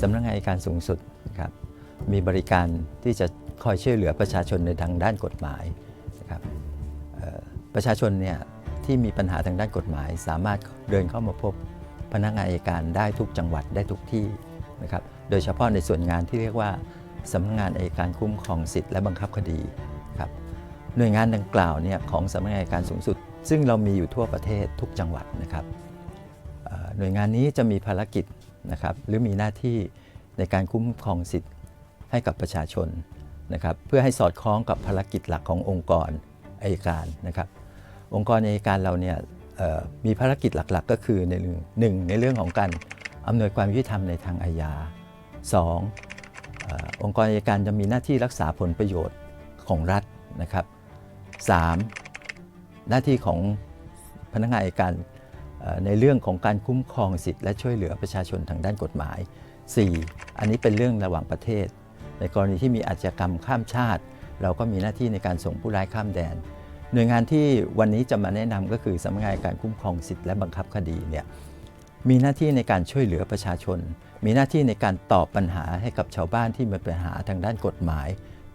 สำนักงานอัยการสูงสุดนะครับมีบริการที่จะคอยช่วยเหลือประชาชนในทางด้านกฎหมายนะครับประชาชนเนี่ยที่มีปัญหาทางด้านกฎหมาย สามารถเดินเข้ามาพบพนักงานอัยการได้ทุกจังหวัดได้ทุกที่นะครับโดยเฉพาะในส่วนงานที่เรียกว่าสำนักงานอัยการคุ้มครองสิทธิและบังคับคดีครับหน่วยงานดังกล่าวเนี่ยของสำนักงานอัยการสูงสุด ซึ่งเรามีอยู่ทั่วประเทศทุกจังหวัดนะครับ หน่วยงานนี้จะมีภารกิจนะครับหรือมีหน้าที่ในการคุ้มครองสิทธิ์ให้กับประชาชนนะครับเพื่อให้สอดคล้องกับภารกิจหลักขององค์กรอัยการนะครับองค์กรอัยการเราเนี่ยมีภารกิจหลักๆ ก็คือในเรื่องหนึ่งในเรื่องของการอำนวยความยุติธรรมในทางอาญาสององค์กรอัยการจะมีหน้าที่รักษาผลประโยชน์ของรัฐนะครับสามหน้าที่ของพนักงานอัยการ ในเรื่องของการคุ้มครองสิทธิและช่วยเหลือประชาชนทางด้านกฎหมาย 4. อันนี้เป็นเรื่องระหว่างประเทศ ในกรณีที่มีอาชญากรรมข้ามชาติ เราก็มีหน้าที่ในการส่งผู้ร้ายข้ามแดน หน่วยงานที่วันนี้จะมาแนะนำก็คือสำนักงานการคุ้มครองสิทธิและบังคับคดีเนี่ยมีหน้าที่ในการช่วยเหลือประชาชน มีหน้าที่ในการตอบปัญหาให้กับชาวบ้านที่มีปัญหาทางด้านกฎหมาย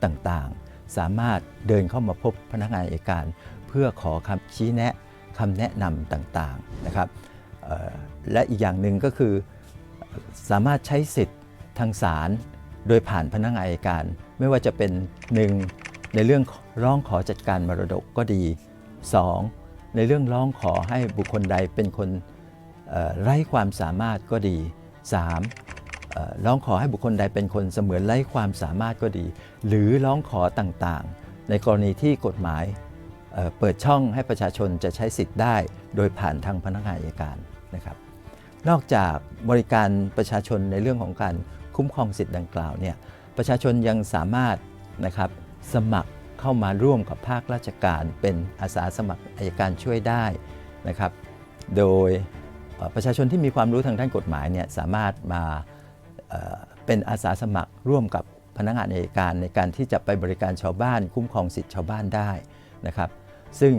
ต่างๆ สามารถเดินเข้ามาพบพนักงานอัยการ เพื่อขอคำชี้แนะ คำแนะนำต่างๆนะครับและอีกอย่างหนึ่งก็คือสามารถใช้สิทธิ์ทางศาลโดยผ่านพนักงานอัยการ ไม่ว่าจะเป็นหนึ่งในเรื่องร้องขอจัดการมรดกก็ดี 2. ในเรื่องร้องขอให้บุคคลใดเป็นคนไร้ความสามารถก็ดี 3. ร้องขอให้บุคคลใดเป็นคนเสมือนไร้ความสามารถก็ดี หรือร้องขอต่างๆ ในกรณีที่กฎหมาย เปิดช่องให้ประชาชนจะใช้สิทธิ์ได้ โดยผ่านทางพนักงานอัยการนะครับนอกจากบริการประชาชนในเรื่องของการคุ้มครองสิทธิ์ดังกล่าวเนี่ยประชาชนยังสามารถนะครับสมัครเข้ามาร่วมกับภาคราชการ เป็นอาสาสมัครอัยการช่วยได้นะครับ โดยประชาชนที่มีความรู้ทางด้านกฎหมายเนี่ยสามารถมาเเป็นอาสาสมัครร่วมกับพนักงานอัยการในการที่จะไปบริการชาวบ้าน คุ้มครองสิทธิชาวบ้านได้นะครับ ซึ่ง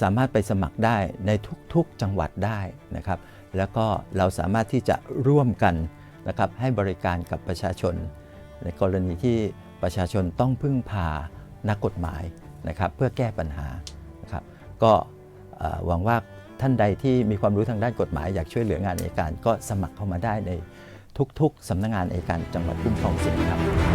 สามารถไปสมัครได้ในทุกๆจังหวัดได้นะครับ แล้วก็เราสามารถที่จะร่วมกันนะครับให้บริการกับประชาชน ในกรณีที่ประชาชนต้องพึ่งพานักกฎหมายนะครับเพื่อแก้ปัญหานะครับก็หวังว่าท่านใดที่มีความรู้ทางด้านกฎหมายอยากช่วยเหลืองานอัยการ ก็สมัครเข้ามาได้ในทุกๆสำนักงานอัยการจังหวัดคุ้มครองสิทธิ์ครับ